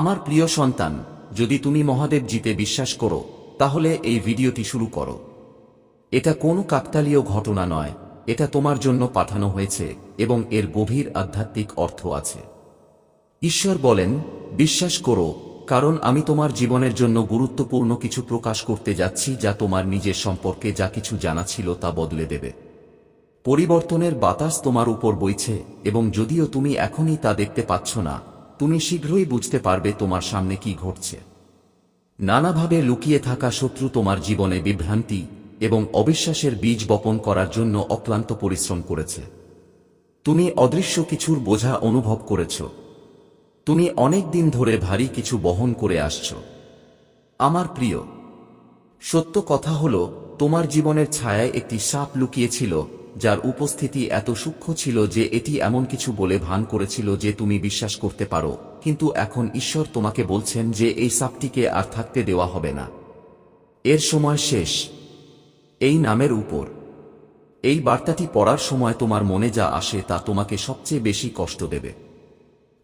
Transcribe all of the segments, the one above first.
আমার প্রিয় সন্তান, যদি তুমি মহাদেব জিতে বিশ্বাস করো, তাহলে এই ভিডিওটি শুরু করো। এটা কোনো কাকতালীয় ঘটনা নয়, এটা তোমার জন্য পাঠানো হয়েছে এবং এর গভীর আধ্যাত্মিক অর্থ আছে। ঈশ্বর বলেন, বিশ্বাস করো, কারণ আমি তোমার জীবনের জন্য গুরুত্বপূর্ণ কিছু প্রকাশ করতে যাচ্ছি যা তোমার নিজের সম্পর্কে যা কিছু জানা ছিল তা বদলে দেবে। পরিবর্তনের বাতাস তোমার উপর বইছে এবং যদিও তুমি এখনই তা দেখতে পাচ্ছ না তুমি শীঘ্রই বুঝতে পারবে তোমার সামনে কি ঘটছে। নানাভাবে লুকিয়ে থাকা শত্রু তোমার জীবনে বিভ্রান্তি এবং অবিশ্বাসের বীজ বপন করার জন্য অক্লান্ত পরিশ্রম করেছে। তুমি অদৃশ্য কিছুর বোঝা অনুভব করেছ। তুমি অনেক দিন ধরে ভারী কিছু বহন করে আসছ। আমার প্রিয়, সত্য কথা হল তোমার জীবনের ছায়ায় একটি সাপ লুকিয়েছিল, যার উপস্থিতি এত সূক্ষ্ম ছিল যে এটি এমন কিছু বলে ভান করেছিল যে তুমি বিশ্বাস করতে পারো, কিন্তু এখন ঈশ্বর তোমাকে বলছেন যে এই সাপটিকে আর থাকতে দেওয়া হবে না। এর সময় শেষ। এই নামের উপর। এই বার্তাটি পড়ার সময় তোমার মনে যা আসে তা তোমাকে সবচেয়ে বেশি কষ্ট দেবে।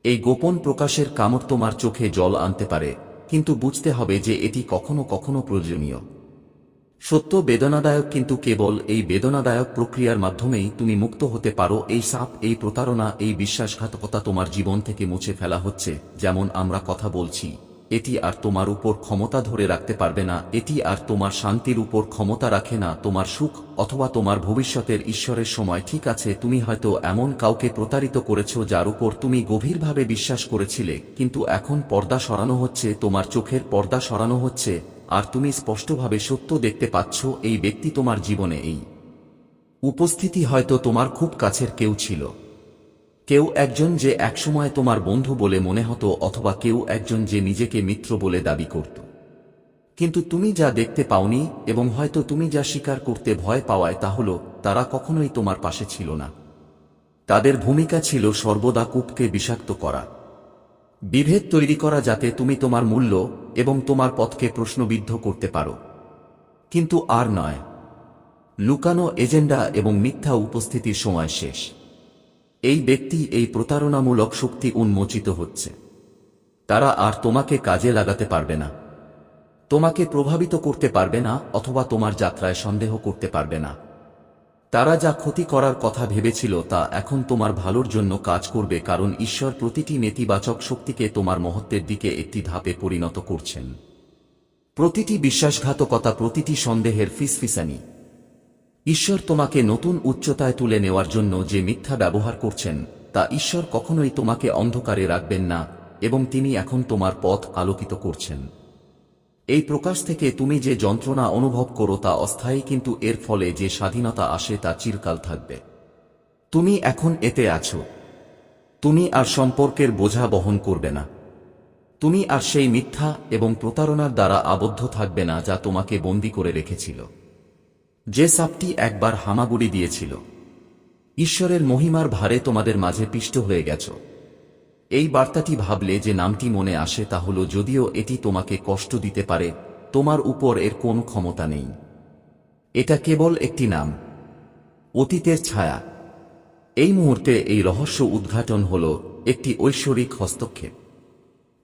এই গোপন প্রকাশের কামড় তোমার চোখে জল আনতে পারে, কিন্তু বুঝতে হবে যে এটি কখনো কখনো প্রয়োজনীয়। সত্য বেদনাদায়ক কিন্তু কেবল এই বেদনাদায়ক প্রক্রিয়ার মাধ্যমেই তুমি মুক্ত হতে পারো। এই সাপ, এই প্রতারণা, এই বিশ্বাসঘাতকতা তোমার জীবন থেকে মুছে ফেলা হচ্ছে, যেমন আমরা কথা বলছি। এটি আর তোমার উপর ক্ষমতা ধরে রাখতে পারবে না। এটি আর তোমার শান্তির উপর ক্ষমতা রাখে না। তোমার সুখ অথবা তোমার ভবিষ্যতের ঈশ্বরের সময় ঠিক আছে, তুমি হয়তো এমন কাউকে প্রতারিত করেছ যার উপর তুমি গভীরভাবে বিশ্বাস করেছিলে, কিন্তু এখন পর্দা সরানো হচ্ছে, তোমার চোখের পর্দা সরানো হচ্ছে আর তুমি স্পষ্টভাবে সত্য দেখতে পাচ্ছ, এই ব্যক্তি তোমার জীবনে এই উপস্থিতি হয়তো তোমার খুব কাছের কেউ ছিল। কেউ একজন যে একসময় তোমার বন্ধু বলে মনে হতো অথবা কেউ একজন যে নিজেকে মিত্র বলে দাবি করত। কিন্তু তুমি যা দেখতে পাওনি এবং হয়তো তুমি যা স্বীকার করতে ভয় পাওয়ায় তা হল, তারা কখনোই তোমার পাশে ছিল না। তাদের ভূমিকা ছিল সর্বদা কূপকে বিষাক্ত করা। বিভেদ তৈরি করা যাতে তুমি তোমার মূল্য এবং তোমার পথকে প্রশ্নবিদ্ধ করতে পারো। কিন্তু আর নয়। লুকানো এজেন্ডা এবং মিথ্যা উপস্থিতির সময় শেষ। এই ব্যক্তি এই প্রতারণামূলক শক্তি উন্মোচিত হচ্ছে। তারা আর তোমাকে কাজে লাগাতে পারবে না। তোমাকে প্রভাবিত করতে পারবে না অথবা তোমার যাত্রায় সন্দেহ করতে পারবে না। তারা যা ক্ষতি করার কথা ভেবেছিল তা এখন তোমার ভালোর জন্য কাজ করবে কারণ ঈশ্বর প্রতিটি নেতিবাচক শক্তিকে তোমার মহত্বের দিকে একটি ধাপে পরিণত করছেন। প্রতিটি বিশ্বাসঘাতকতা, প্রতিটি সন্দেহের ফিসফিসানি। ঈশ্বর তোমাকে নতুন উচ্চতায় তুলে নেওয়ার জন্য যে মিথ্যা ব্যবহার করছেন, তা ঈশ্বর কখনোই তোমাকে অন্ধকারে রাখবেন না, এবং তিনি এখন তোমার পথ আলোকিত করছেন। এই প্রকাশ থেকে তুমি যে যন্ত্রণা অনুভব করো তা অস্থায়ী কিন্তু এর ফলে যে স্বাধীনতা আসে তা চিরকাল থাকবে। তুমি এখন এতে আছো। তুমি আর সম্পর্কের বোঝা বহন করবে না। তুমি আর সেই মিথ্যা এবং প্রতারণার দ্বারা আবদ্ধ থাকবে না যা তোমাকে বন্দী করে রেখেছিল। যে সাপটি একবার হামাগুড়ি দিয়েছিল। ঈশ্বরের মহিমার ভারে তোমাদের মাঝে পিষ্ট হয়ে গেছ। এই বার্তাটি ভাবলে যে নামটি মনে আসে তা হল, যদিও এটি তোমাকে কষ্ট দিতে পারে, তোমার উপর এর কোনো ক্ষমতা নেই। এটা কেবল একটি নাম। অতীতের ছায়া। এই মুহূর্তে এই রহস্য উদ্ঘাটন হল একটি ঐশ্বরিক হস্তক্ষেপ।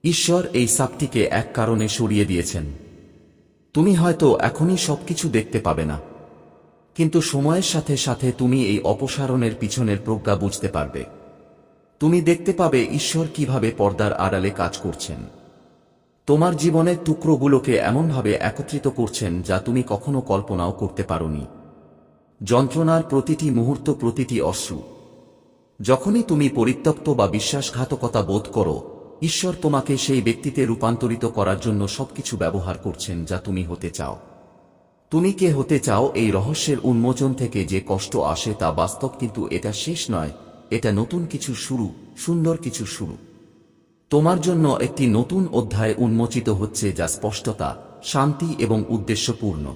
ঈশ্বর এই সাপটিকে এক কারণে সরিয়ে দিয়েছেন। তুমি হয়তো এখনই সবকিছু দেখতে পাবে না, কিন্তু সময়ের সাথে সাথে তুমি এই অপসারণের পিছনের প্রজ্ঞা বুঝতে পারবে। তুমি দেখতে পাবে ঈশ্বর কীভাবে পর্দার আড়ালে কাজ করছেন। তোমার জীবনের টুকরোগুলোকে এমনভাবে একত্রিত করছেন যা তুমি কখনো কল্পনাও করতে পারোনি। যন্ত্রণার প্রতিটি মুহূর্ত প্রতিটি অশ্রু। যখনই তুমি পরিত্যক্ত বা বিশ্বাসঘাতকতা বোধ করো, ঈশ্বর তোমাকে সেই ব্যক্তিতে রূপান্তরিত করার জন্য সবকিছু ব্যবহার করছেন যা তুমি হতে চাও। তুমি কে হতে চাও এই রহস্যের উন্মোচন থেকে যে কষ্ট আসে তা বাস্তব কিন্তু এটা শেষ নয় এটা নতুন কিছু শুরু, সুন্দর কিছু শুরু। তোমার জন্য একটি নতুন অধ্যায় উন্মোচিত হচ্ছে যা স্পষ্টতা, শান্তি এবং উদ্দেশ্যপূর্ণ।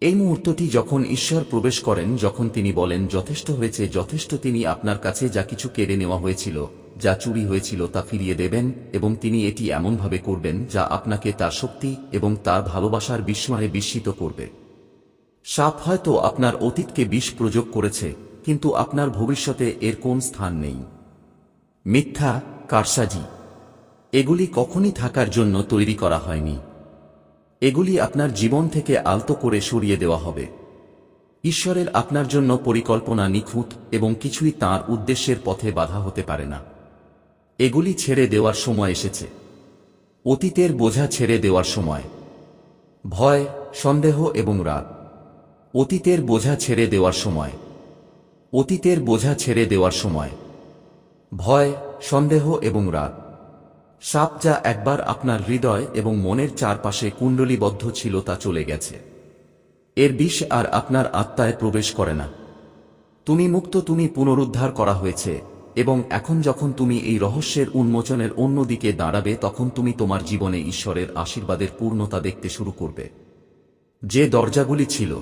এই মুহূর্তটি যখন ঈশ্বর প্রবেশ করেন, যখন তিনি বলেন, যথেষ্ট হয়েছে, যথেষ্ট তিনি আপনার কাছে যা কিছু কেড়ে নেওয়া হয়েছিল, যা চুরি হয়েছিল তা ফিরিয়ে দেবেন এবং তিনি এটি এমনভাবে করবেন যা আপনাকে তার শক্তি এবং তার ভালোবাসার বিস্ময়ে বিস্মিত করবে। সাপ হয়তো আপনার অতীতকে বিষ প্রযোগ করেছে কিন্তু আপনার ভবিষ্যতে এর কোন স্থান নেই। মিথ্যা, কারসাজি, এগুলি কখনই থাকার জন্য তৈরি করা হয়নি। এগুলি আপনার জীবন থেকে আলতো করে সরিয়ে দেওয়া হবে। ঈশ্বরের আপনার জন্য পরিকল্পনা নিখুঁত এবং কিছুই তার উদ্দেশ্যের পথে বাধা হতে পারে না। এগুলি ছেড়ে দেওয়ার সময় এসেছে। অতীতের বোঝা ছেড়ে দেওয়ার সময়। ভয়, সন্দেহ এবং রাগ। অতীতের বোঝা ছেড়ে দেওয়ার সময়। অতীতের বোঝা ছেড়ে দেওয়ার সময়। ভয়, সন্দেহ এবং রাগ। সাপ যা একবার আপনার হৃদয় এবং মনের চারপাশে কুণ্ডলীবদ্ধ ছিল তা চলে গেছে। এর বিষ আর আপনার আত্মায় প্রবেশ করে না। তুমি মুক্ত, তুমি পুনরুদ্ধার করা হয়েছে এবং এখন যখন তুমি এই রহস্যের উন্মোচনের অন্যদিকে দাঁড়াবে, তখন তুমি তোমার জীবনে ঈশ্বরের আশীর্বাদের পূর্ণতা দেখতে শুরু করবে। যে দরজাগুলি ছিল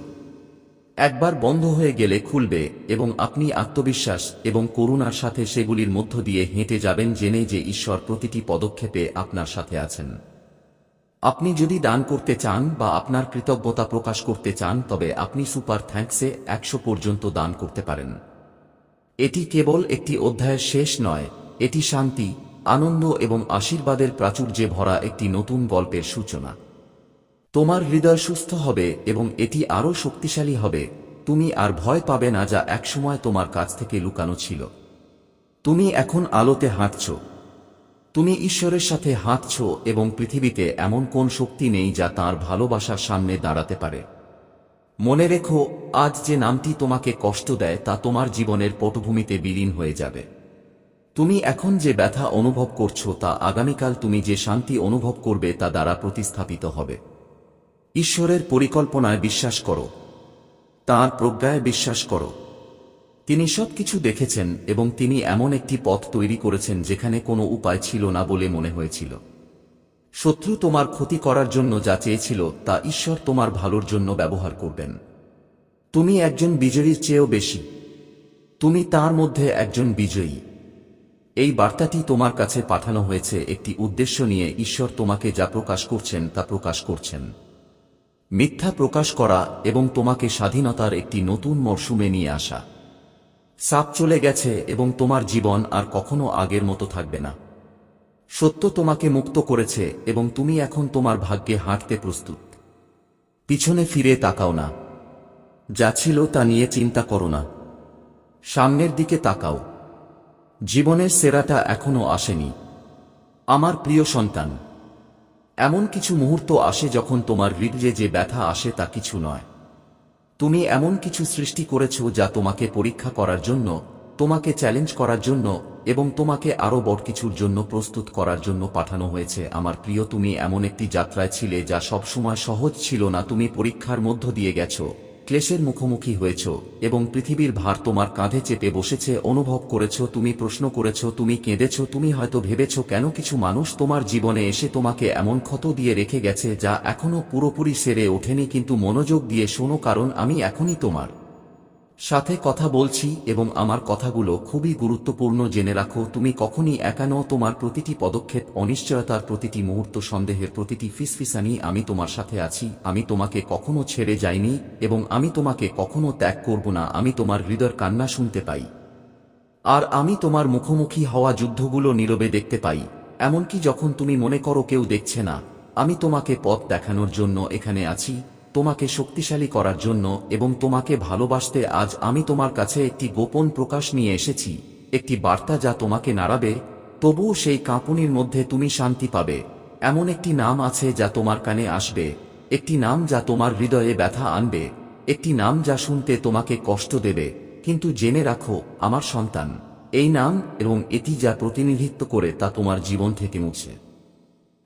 একবার বন্ধ হয়ে গেলে খুলবে এবং আপনি আত্মবিশ্বাস এবং করুণার সাথে সেগুলির মধ্য দিয়ে হেঁটে যাবেন জেনে যে ঈশ্বর প্রতিটি পদক্ষেপে আপনার সাথে আছেন। আপনি যদি দান করতে চান বা আপনার কৃতজ্ঞতা প্রকাশ করতে চান, তবে আপনি সুপার থ্যাঙ্কসে একশো পর্যন্ত দান করতে পারেন। এটি কেবল একটি অধ্যায়ের শেষ নয়, এটি শান্তি, আনন্দ এবং আশীর্বাদের প্রাচুর্যে ভরা একটি নতুন গল্পের সূচনা। তোমার হৃদয় সুস্থ হবে এবং এটি আরও শক্তিশালী হবে। তুমি আর ভয় পাবে না যা একসময় তোমার কাছ থেকে লুকানো ছিল। তুমি এখন আলোতে হাঁটছ। তুমি ঈশ্বরের সাথে হাঁটছ এবং পৃথিবীতে এমন কোন শক্তি নেই যা তার ভালোবাসার সামনে দাঁড়াতে পারে। মনে রেখো, আজ যে নামটি তোমাকে কষ্ট দেয় তা তোমার জীবনের পটভূমিতে বিলীন হয়ে যাবে। তুমি এখন যে ব্যথা অনুভব করছ তা আগামীকাল তুমি যে শান্তি অনুভব করবে তা দ্বারা প্রতিস্থাপিত হবে। ঈশ্বরের পরিকল্পনায় বিশ্বাস করো। তাঁর প্রজ্ঞায় বিশ্বাস করো। তিনি সবকিছু দেখেছেন এবং তিনি এমন একটি পথ তৈরি করেছেন যেখানে কোনো উপায় ছিল না বলে মনে হয়েছিল। শত্রু তোমার ক্ষতি করার জন্য যা চেয়েছিল তা ঈশ্বর তোমার ভালোর জন্য ব্যবহার করবেন। তুমি একজন বিজয়ীর চেয়েও বেশি। তুমি তার মধ্যে একজন বিজয়ী। এই বার্তাটি তোমার কাছে পাঠানো হয়েছে একটি উদ্দেশ্য নিয়ে ঈশ্বর তোমাকে যা প্রকাশ করছেন তা প্রকাশ করছেন। মিথ্যা প্রকাশ করা এবং তোমাকে স্বাধীনতার একটি নতুন মরশুমে নিয়ে আসা। সাপ চলে গেছে এবং তোমার জীবন আর কখনো আগের মতো থাকবে না। সত্য তোমাকে মুক্ত করেছে এবং তুমি এখন তোমার ভাগ্যে হাঁটতে প্রস্তুত। পিছনে ফিরে তাকাও না। যা ছিল তা নিয়ে চিন্তা করো না। সামনের দিকে তাকাও। জীবনের সেরাটা এখনও আসেনি। আমার প্রিয় সন্তান এমন কিছু মুহূর্ত আসে যখন তোমার হৃদয়ে যে ব্যথা আসে তা কিছু নয়। তুমি এমন কিছু সৃষ্টি করেছ যা তোমাকে পরীক্ষা করার জন্য, তোমাকে চ্যালেঞ্জ করার জন্য এবং তোমাকে আরও বড় কিছুর জন্য প্রস্তুত করার জন্য পাঠানো হয়েছে। আমার প্রিয়, তুমি এমন একটি যাত্রায় ছিলে যা সবসময় সহজ ছিল না। তুমি পরীক্ষার মধ্য দিয়ে গেছো। ক্লেশের মুখোমুখি হয়েছ এবং পৃথিবীর ভার তোমার কাঁধে চেপে বসেছে, অনুভব করেছ, তুমি প্রশ্ন করেছ, তুমি কেঁদেছ, তুমি হয়তো ভেবেছ কেন কিছু মানুষ তোমার জীবনে এসে তোমাকে এমন ক্ষত দিয়ে রেখে গেছে যা এখনও পুরোপুরি সেরে ওঠেনি, কিন্তু মনোযোগ দিয়ে শোনো কারণ আমি এখনই তোমার। সাথে কথা বলছি এবং আমার কথাগুলো খুবই গুরুত্বপূর্ণ জেনে রাখো, তুমি কখনই একা নও, তোমার প্রতিটি পদক্ষেপ অনিশ্চয়তার প্রতিটি মুহূর্ত, সন্দেহের প্রতিটি ফিসফিসানি, আমি তোমার সাথে আছি, আমি তোমাকে কখনো ছেড়ে যাইনি এবং আমি তোমাকে কখনো ত্যাগ করব না, আমি তোমার হৃদয়ের কান্না শুনতে পাই। আর আমি তোমার মুখোমুখি হওয়া যুদ্ধগুলো নীরবে দেখতে পাই, এমনকি যখন তুমি মনে করো কেউ দেখছে না, আমি তোমাকে পথ দেখানোর জন্য এখানে আছি তোমাকে শক্তিশালী করার জন্য এবং তোমাকে ভালোবাসতে আজ আমি তোমার কাছে একটি গোপন প্রকাশ নিয়ে এসেছি, একটি বার্তা যা তোমাকে নাড়াবে, তবুও সেই কাঁপুনির মধ্যে তুমি শান্তি পাবে। এমন একটি নাম আছে যা তোমার কানে আসবে, একটি নাম যা তোমার হৃদয়ে ব্যথা আনবে, একটি নাম যা শুনতে তোমাকে কষ্ট দেবে। কিন্তু জেনে রাখো, আমার সন্তান, এই নাম এবং এটি যা প্রতিনিধিত্ব করে তা তোমার জীবন থেকে মুছে।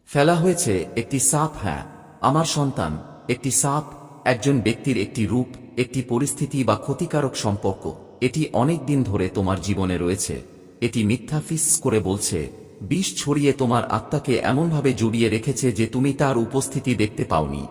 ফেলা হয়েছে একটি সাপ হ্যাঁ আমার সন্তান একটি সাপ, একজন ব্যক্তির একটি রূপ, একটি পরিস্থিতি বা ক্ষতিকারক সম্পর্ক। এটি অনেক দিন ধরে তোমার জীবনে রয়েছে। এটি মিথ্যা ফিস করে বলছে, বিষ ছড়িয়ে তোমার আত্মাকে এমনভাবে জড়িয়ে রেখেছে যে তুমি তার উপস্থিতি দেখতে পাওনি।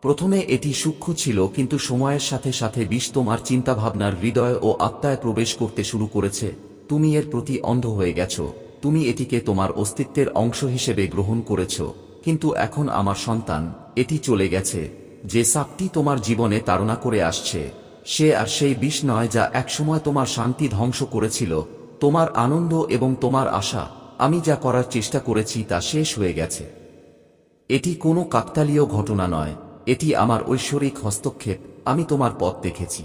প্রথমে এটি সূক্ষ্ম ছিল কিন্তু সময়ের সাথে সাথে বিষ তোমার চিন্তাভাবনার হৃদয় ও আত্মায় প্রবেশ করতে শুরু করেছে। তুমি এর প্রতি অন্ধ হয়ে গেছো। তুমি এটিকে তোমার অস্তিত্বের অংশ হিসেবে গ্রহণ করেছ। কিন্তু এখন আমার সন্তান, এটি চলে গেছে, যে সাপটি তোমার জীবনে তাড়না করে আসছে, সে আর সেই বিষ নয় যা একসময় তোমার শান্তি ধ্বংস করেছিল, তোমার আনন্দ এবং তোমার আশা, আমি যা করার চেষ্টা করেছি তা শেষ হয়ে গেছে। এটি কোনো কাকতালীয় ঘটনা নয়, এটি আমার ঐশ্বরিক হস্তক্ষেপ, আমি তোমার পথ দেখেছি।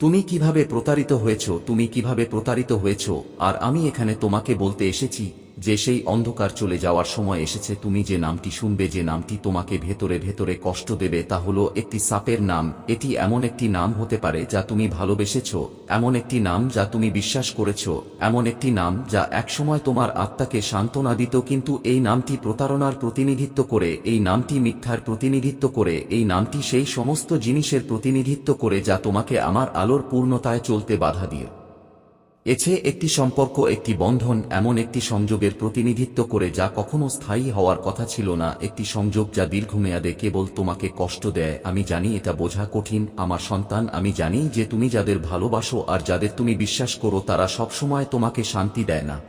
তুমি কীভাবে প্রতারিত হয়েছ, তুমি কীভাবে প্রতারিত হয়েছ, আর আমি এখানে তোমাকে বলতে এসেছি যে সেই অন্ধকার চলে যাওয়ার সময় এসেছে, তুমি যে নামটি শুনবে, যে নামটি তোমাকে ভেতরে ভেতরে কষ্ট দেবে, তা হলো একটি সাপের নাম। এটি এমন একটি নাম হতে পারে যা তুমি ভালোবেসেছ, এমন একটি নাম যা তুমি বিশ্বাস করেছ, এমন একটি নাম যা একসময় তোমার আত্মাকে সান্ত্বনা দিত, কিন্তু এই নামটি প্রতারণার প্রতিনিধিত্ব করে, এই নামটি মিথ্যার প্রতিনিধিত্ব করে, এই নামটি সেই সমস্ত জিনিসের প্রতিনিধিত্ব করে যা তোমাকে আমার আলোর পূর্ণতায় চলতে বাধা দিয়ে। এছে একটি সম্পর্ক, একটি বন্ধন, এমন একটি সংযোগের প্রতিনিধিত্ব করে যা কখনো স্থায়ী হওয়ার কথা ছিল না, একটি সংযোগ যা দীর্ঘমেয়াদে কেবল তোমাকে কষ্ট দেয়, আমি জানি এটা বোঝা কঠিন, আমার সন্তান, আমি জানি যে তুমি যাদের ভালোবাসো আর যাদের তুমি বিশ্বাস করো তারা সবসময় তোমাকে শান্তি দেয় না।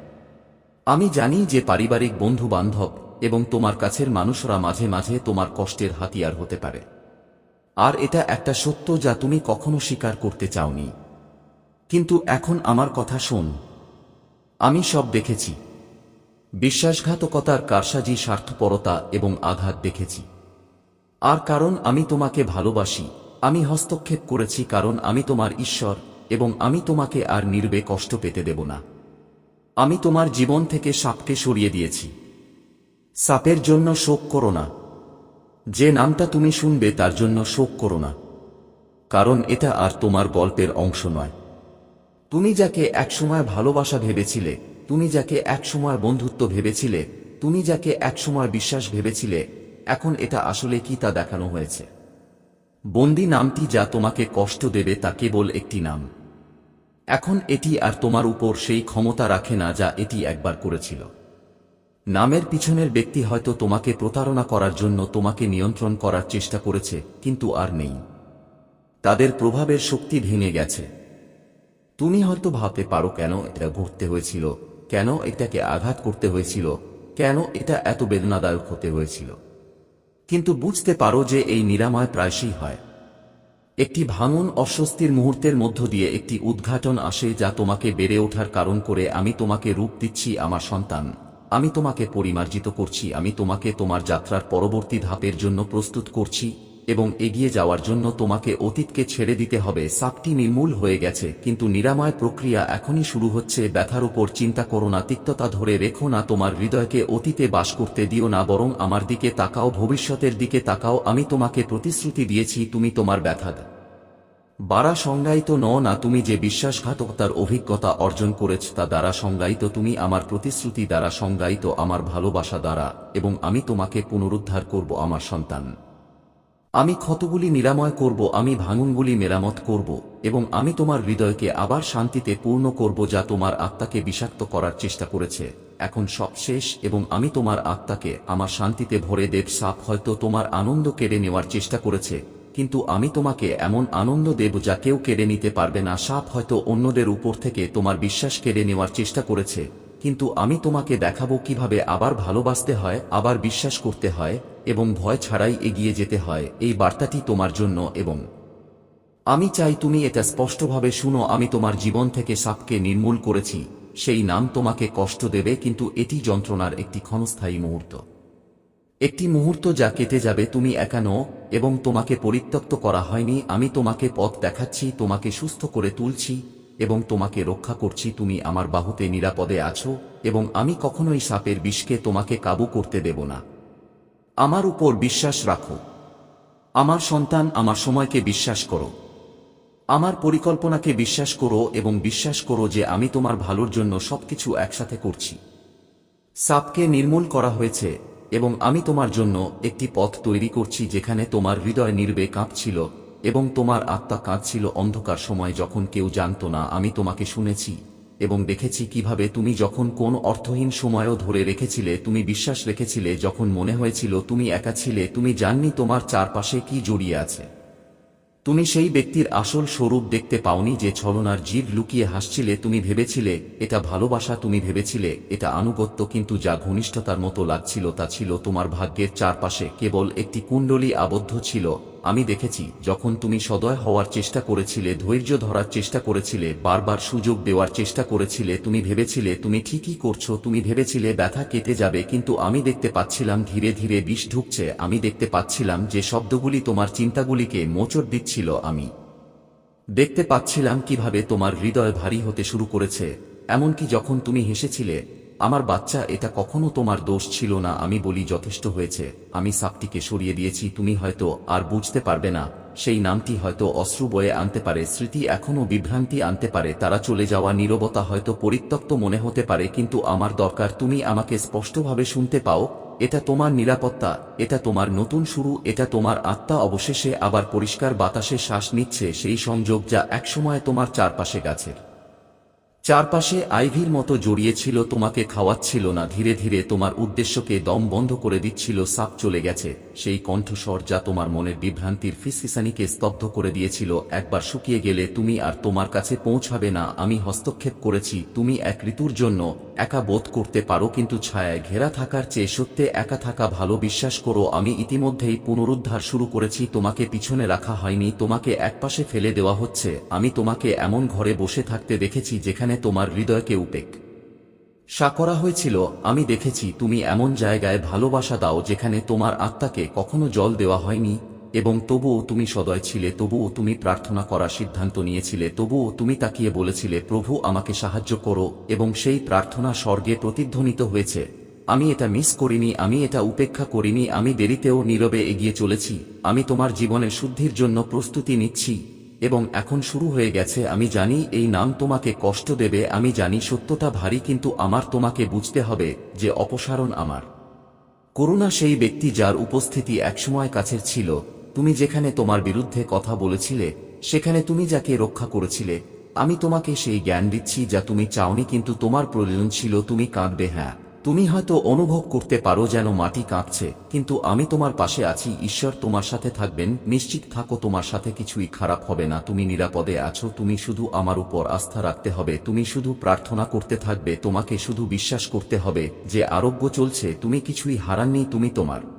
আমি জানি যে পারিবারিক বন্ধু বান্ধব এবং তোমার কাছের মানুষরা মাঝে মাঝে তোমার কষ্টের হাতিয়ার হতে পারে। আর এটা একটা সত্য যা তুমি কখনো স্বীকার করতে চাওনি। কিন্তু এখন আমার কথা শোন। আমি সব দেখেছি। বিশ্বাসঘাতকতার কারসাজি, স্বার্থপরতা এবং আঘাত দেখেছি। আর কারণ আমি তোমাকে ভালোবাসি, আমি হস্তক্ষেপ করেছি কারণ আমি তোমার ঈশ্বর এবং আমি তোমাকে আর নির্বে কষ্ট পেতে দেব না। আমি তোমার জীবন থেকে সাপকে সরিয়ে দিয়েছি। সাপের জন্য শোক করো না। যে নামটা তুমি শুনবে তার জন্য শোক করো না। কারণ এটা আর তোমার গল্পের অংশ নয়। তুমি যাকে একসময় ভালোবাসা ভেবেছিলে, তুমি যাকে একসময় বন্ধুত্ব ভেবেছিলে, তুমি যাকে একসময় বিশ্বাস ভেবেছিলে, এখন এটা আসলে কি তা দেখানো হয়েছে? বন্দি নামটি যা তোমাকে কষ্ট দেবে তা কেবল একটি নাম। এখন এটি আর তোমার উপর সেই ক্ষমতা রাখে না যা এটি একবার করেছিল। নামের পিছনের ব্যক্তি হয়তো তোমাকে প্রতারণা করার জন্য তোমাকে নিয়ন্ত্রণ করার চেষ্টা করেছে, কিন্তু আর নেই। তাদের প্রভাবের শক্তি ভেঙে গেছে। তুমি হয়তো ভাবতে পারো কেন এটা ঘটতে হয়েছিল? কেন এটাকে আঘাত করতে হয়েছিল? কেন এটা এত বেদনাদায়ক হতে হয়েছিল? কিন্তু বুঝতে পারো যে এই নিরাময় প্রায়শই হয়। একটি ভাঙন অস্বস্তির মুহূর্তের মধ্য দিয়ে একটি উদ্ঘাটন আসে যা তোমাকে বেড়ে ওঠার কারণ করে আমি তোমাকে রূপ দিচ্ছি আমার সন্তান। আমি তোমাকে পরিমার্জিত করছি, আমি তোমাকে তোমার যাত্রার পরবর্তী ধাপের জন্য প্রস্তুত করছি। এবং এগিয়ে যাওয়ার জন্য তোমাকে অতীতকে ছেড়ে দিতে হবে। সাপটি নির্মূল হয়ে গেছে, কিন্তু নিরাময় প্রক্রিয়া এখনই শুরু হচ্ছে। ব্যথার উপর চিন্তা করো না, তিক্ততা ধরে রেখো না, তোমার হৃদয়কে অতীতে বাস করতে দিও না, বরং আমার দিকে তাকাও, ভবিষ্যতের দিকে তাকাও। আমি তোমাকে প্রতিশ্রুতি দিয়েছি, তুমি তোমার ব্যথা বাড়া সংজ্ঞায়িত ন না, তুমি যে বিশ্বাসঘাতকতার অভিজ্ঞতা অর্জন করেছ তা দ্বারা সংজ্ঞায়িত, তুমি আমার প্রতিশ্রুতি দ্বারা সংজ্ঞায়িত, আমার ভালোবাসা দ্বারা, এবং আমি তোমাকে পুনরুদ্ধার করব, আমার সন্তান। আমি ক্ষতগুলি নিরাময় করব, আমি ভাঙনগুলি মেরামত করব, এবং আমি তোমার হৃদয়কে আবার শান্তিতে পূর্ণ করব যা তোমার আত্মাকে বিষাক্ত করার চেষ্টা করেছে। এখন সব শেষ, এবং আমি তোমার আত্মাকে আমার শান্তিতে ভরে দেব। সাপ হয়তো তোমার আনন্দ কেড়ে নেওয়ার চেষ্টা করেছে, কিন্তু আমি তোমাকে এমন আনন্দ দেব যা কেউ কেড়ে নিতে পারবে না। সাপ হয়তো অন্যদের উপর থেকে তোমার বিশ্বাস কেড়ে নেওয়ার চেষ্টা করেছে। কিন্তু আমি তোমাকে দেখাবো কীভাবে আবার ভালোবাসতে হয়, আবার বিশ্বাস করতে হয়, এবং ভয় ছাড়াই এগিয়ে যেতে হয়, এই বার্তাটি তোমার জন্য এবং আমি চাই তুমি এটা স্পষ্টভাবে শুনো, আমি তোমার জীবন থেকে সাপকে নির্মূল করেছি, সেই নাম তোমাকে কষ্ট দেবে, কিন্তু এটি যন্ত্রণার একটি ক্ষণস্থায়ী মুহূর্ত। একটি মুহূর্ত যা কেটে যাবে, তুমি একা নও, এবং তোমাকে পরিত্যক্ত করা হয়নি, আমি তোমাকে পথ দেখাচ্ছি, তোমাকে সুস্থ করে তুলছি এবং তোমাকে রক্ষা করছি, তুমি আমার বাহুতে নিরাপদে আছো, এবং আমি কখনোই সাপের বিষকে তোমাকে কাবু করতে দেব না। আমার উপর বিশ্বাস রাখো। আমার সন্তান আমার সময়কে বিশ্বাস করো। আমার পরিকল্পনাকে বিশ্বাস করো এবং বিশ্বাস করো যে আমি তোমার ভালোর জন্য সবকিছু একসাথে করছি। সাপকে নির্মূল করা হয়েছে, এবং আমি তোমার জন্য একটি পথ তৈরি করছি যেখানে তোমার হৃদয় নির্বে কাঁপছিল এবং তোমার আত্মা কাঁদছিল অন্ধকার সময় যখন কেউ জানত না আমি তোমাকে শুনেছি, এবং দেখেছি কীভাবে তুমি যখন কোন অর্থহীন সময়ও ধরে রেখেছিলে, তুমি বিশ্বাস রেখেছিলে, যখন মনে হয়েছিল তুমি একা ছিলে, তুমি জাননি তোমার চারপাশে কি জড়িয়ে আছে। তুমি সেই ব্যক্তির আসল স্বরূপ দেখতে পাওনি যে ছলনার জীব লুকিয়ে হাসছিলে, তুমি ভেবেছিলে, এটা ভালোবাসা তুমি ভেবেছিলে, এটা আনুগত্য কিন্তু যা ঘনিষ্ঠতার মতো লাগছিল তা ছিল তোমার ভাগ্যের চারপাশে কেবল একটি কুণ্ডলী আবদ্ধ ছিল আমি দেখেছি, যখন তুমি সদয় হওয়ার চেষ্টা করেছিলে, ধৈর্য ধরার চেষ্টা করেছিলে, বারবার সুযোগ দেওয়ার চেষ্টা করেছিলে, তুমি ভেবেছিলে, তুমি ঠিকই করছ, তুমি ভেবেছিলে ব্যথা কেটে যাবে, কিন্তু আমি দেখতে পাচ্ছিলাম, ধীরে ধীরে বিষ ঢুকছে, আমি দেখতে পাচ্ছিলাম যে শব্দগুলি তোমার চিন্তাগুলিকে মোচড় দিচ্ছিল আমি। দেখতে পাচ্ছিলাম কীভাবে তোমার হৃদয় ভারী হতে শুরু করেছে, এমনকি যখন তুমি হেসেছিলে আমার বাচ্চা, এটা কখনো তোমার দোষ ছিল না, আমি বলি যথেষ্ট হয়েছে। আমি সাপটিকে সরিয়ে দিয়েছি, তুমি হয়তো আর বুঝতে পারবে না। সেই নামটি হয়তো অশ্রু বয়ে আনতে পারে, স্মৃতি এখনও বিভ্রান্তি আনতে পারে, তারা চলে যাওয়া নীরবতা হয়তো পরিত্যক্ত মনে হতে পারে, কিন্তু আমার দরকার, তুমি আমাকে স্পষ্টভাবে শুনতে পাও, এটা তোমার নিরাপত্তা, এটা তোমার নতুন শুরু, এটা তোমার আত্মা, অবশেষে আবার পরিষ্কার বাতাসে শ্বাস নিচ্ছে, সেই সংযোগ যা একসময় তোমার চারপাশে গাছের। চারপাশে আইভির মতো জড়িয়েছিল, তোমাকে খাওয়াচ্ছিল না। ধীরে ধীরে তোমার উদ্দেশ্যকে দম বন্ধ করে দিচ্ছিল, সাপ চলে গেছে। সেই কণ্ঠস্বর যা তোমার মনের বিভ্রান্তির ফিসফিসানিকে স্তব্ধ করে দিয়েছিল, একবার শুকিয়ে গেলে তুমি আর তোমার কাছে পৌঁছাবে না। আমি হস্তক্ষেপ করেছি, তুমি এক ঋতুর জন্য একা বোধ করতে পারো, কিন্তু ছায়ায় ঘেরা থাকার চেয়ে সত্যে একা থাকা ভালো, বিশ্বাস করো, আমি ইতিমধ্যেই পুনরুদ্ধার শুরু করেছি, তোমাকে পিছনে রাখা হয়নি, তোমাকে একপাশে ফেলে দেওয়া হচ্ছে। আমি তোমাকে এমন ঘরে বসে থাকতে দেখেছি, যেখানে তোমার হৃদয়কে উপেক। সা করা হয়েছিল, আমি দেখেছি তুমি এমন জায়গায় ভালোবাসা দাও যেখানে তোমার আত্মাকে কখনো জল দেওয়া হয়নি, এবং তবুও তুমি সদয় ছিলে, তবুও তুমি প্রার্থনা করার সিদ্ধান্ত নিয়েছিলে, তবুও তুমি তাকিয়ে বলেছিলে, প্রভু, আমাকে সাহায্য করো। এবং সেই প্রার্থনা স্বর্গে প্রতিধ্বনিত হয়েছে। আমি এটা মিস করিনি, আমি এটা উপেক্ষা করিনি, আমি দেরিতেও নীরবে এগিয়ে চলেছি, আমি তোমার জীবনের শুদ্ধির জন্য প্রস্তুতি নিচ্ছি। এবং এখন শুরু হয়ে গেছে, আমি জানি এই নাম তোমাকে কষ্ট দেবে, আমি জানি সত্যটা ভারী কিন্তু আমার তোমাকে বুঝতে হবে যে অপসারণ আমার। করুণা সেই ব্যক্তি যার উপস্থিতি একসময় কাছের ছিল, তুমি যেখানে তোমার বিরুদ্ধে কথা বলেছিলে, সেখানে তুমি যাকে রক্ষা করেছিলে, আমি তোমাকে সেই জ্ঞান দিচ্ছি যা তুমি চাওনি কিন্তু তোমার প্রয়োজন ছিল তুমি কাঁদবে হ্যাঁ। তুমি হয়তো অনুভব করতে পারো যেন মাটি কাঁপছে, কিন্তু আমি তোমার পাশে আছি, ঈশ্বর তোমার সাথে থাকবেন, নিশ্চিত থাকো তোমার সাথে কিছুই খারাপ হবে না, তুমি নিরাপদে আছো, তুমি শুধু আমার উপর আস্থা রাখতে হবে, তুমি শুধু প্রার্থনা করতে থাকবে, তোমাকে শুধু বিশ্বাস করতে হবে, যে আরোগ্য চলছে, তুমি কিছুই হারাননি, তুমি তোমার।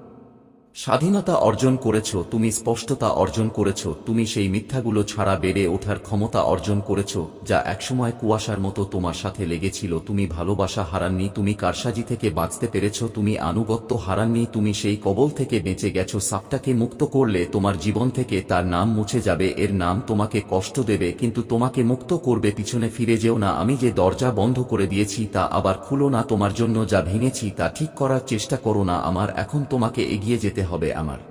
স্বাধীনতা অর্জন করেছ, তুমি স্পষ্টতা অর্জন করেছ, তুমি সেই মিথ্যাগুলো ছাড়া বেড়ে ওঠার ক্ষমতা অর্জন করেছ, যা একসময় কুয়াশার মতো তোমার সাথে লেগেছিল, তুমি ভালোবাসা হারাননি, তুমি কারসাজি থেকে বাঁচতে পেরেছ, তুমি আনুগত্য হারাননি, তুমি সেই কবল থেকে বেঁচে গেছো, সাপটাকে মুক্ত করলে তোমার জীবন থেকে তার নাম মুছে যাবে, এর নাম তোমাকে কষ্ট দেবে, কিন্তু তোমাকে মুক্ত করবে, পিছনে ফিরে যেও না, আমি যে দরজা বন্ধ করে দিয়েছি, তা আবার খুলো না, তোমার জন্য যা ভেঙেছি, তা ঠিক করার চেষ্টা করো না, আমার এখন তোমাকে এগিয়ে যেতে হবে আমার।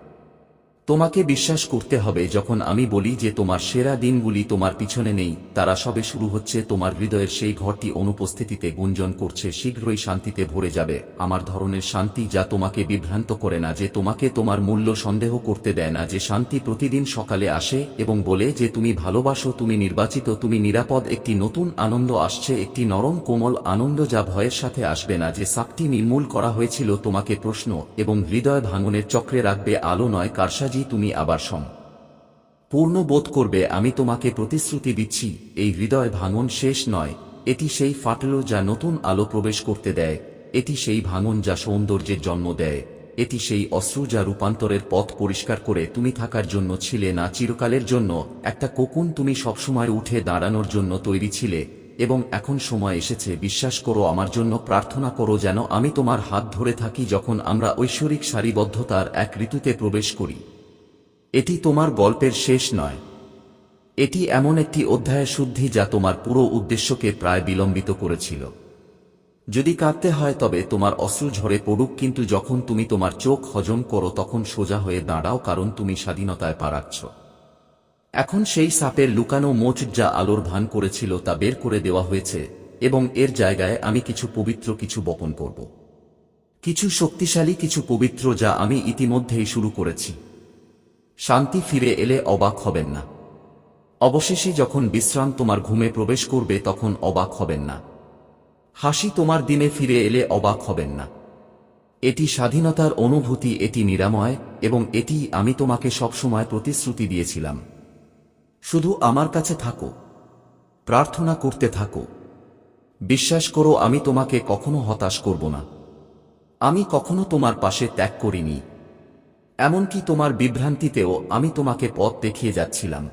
তোমাকে বিশ্বাস করতে হবে যখন আমি বলি যে তোমার সেরা দিনগুলি তোমার পিছনে নেই, তারা সবে শুরু হচ্ছে, তোমার হৃদয়ের সেই ঘরটি অনুপস্থিতিতে গুঞ্জন করছে, শীঘ্রই শান্তিতে ভরে যাবে। আমার ধরনের শান্তি যা তোমাকে বিভ্রান্ত করে না, যে তোমাকে তোমার মূল্য সন্দেহ করতে দেয় না, যে শান্তি প্রতিদিন সকালে আসে এবং বলে যে তুমি ভালোবাসো, তুমি নির্বাচিত, তুমি নিরাপদ, একটি নতুন আনন্দ আসছে, একটি নরম কোমল আনন্দ যা ভয়ের সাথে আসবে না, যে সাপটি নির্মূল করা হয়েছিল তোমাকে প্রশ্ন এবং হৃদয় ভাঙনের চক্রে রাখবে, আলো নয়, কারসাজি তুমি আবার সম। পূর্ণ বোধ করবে, আমি তোমাকে প্রতিশ্রুতি দিচ্ছি, এই হৃদয় ভাঙন শেষ নয়, এটি সেই ফাটল যা নতুন আলো প্রবেশ করতে দেয়, এটি সেই ভাঙন যা সৌন্দর্যের জন্ম দেয়, এটি সেই অশ্রু যা রূপান্তরের পথ পরিষ্কার করে তুমি থাকার জন্য ছিলে না, চিরকালের জন্য, একটা কোকুন তুমি সবসময় উঠে দাঁড়ানোর জন্য তৈরি ছিলে, এবং এখন সময় এসেছে, বিশ্বাস করো আমার জন্য, প্রার্থনা করো যেন আমি তোমার হাত ধরে থাকি যখন আমরা ঐশ্বরিক সারিবদ্ধতার এক ঋতুতে প্রবেশ করি। এটি তোমার গল্পের শেষ নয়। এটি এমন একটি অধ্যায় শুদ্ধি যা তোমার পুরো উদ্দেশ্যকে প্রায় বিলম্বিত করেছিল। যদি কাঁদতে হয় তবে তোমার অশ্রু ঝরে পড়ুক, কিন্তু যখন তুমি তোমার চোখ হজম করো তখন সোজা হয়ে দাঁড়াও, কারণ তুমি স্বাধীনতায় পারাচ্ছ এখন সেই সাপের লুকানো মোচ যা আলোর ভান করেছিল তা বের করে দেওয়া হয়েছে এবং এর জায়গায় আমি কিছু পবিত্র কিছু বপন করব। কিছু শক্তিশালী কিছু পবিত্র যা আমি ইতিমধ্যেই শুরু করেছি। শান্তি ফিরে এলে অবাক হবেন না। অবশেষে যখন বিশ্রাম তোমার ঘুমে প্রবেশ করবে তখন অবাক হবেন না। হাসি তোমার দিনে ফিরে এলে অবাক হবেন না। এটি স্বাধীনতার অনুভূতি, এটি নিরাময়, এবং এটি আমি তোমাকে সবসময় প্রতিশ্রুতি দিয়েছিলাম। শুধু আমার কাছে থাকো। প্রার্থনা করতে থাকো। বিশ্বাস করো আমি তোমাকে কখনো হতাশ করব না। আমি কখনো তোমার পাশে ত্যাগ করিনি। এমনকি তোমার বিভ্রান্তিতেও আমি তোমাকে পথ দেখিয়ে যাচ্ছিলাম।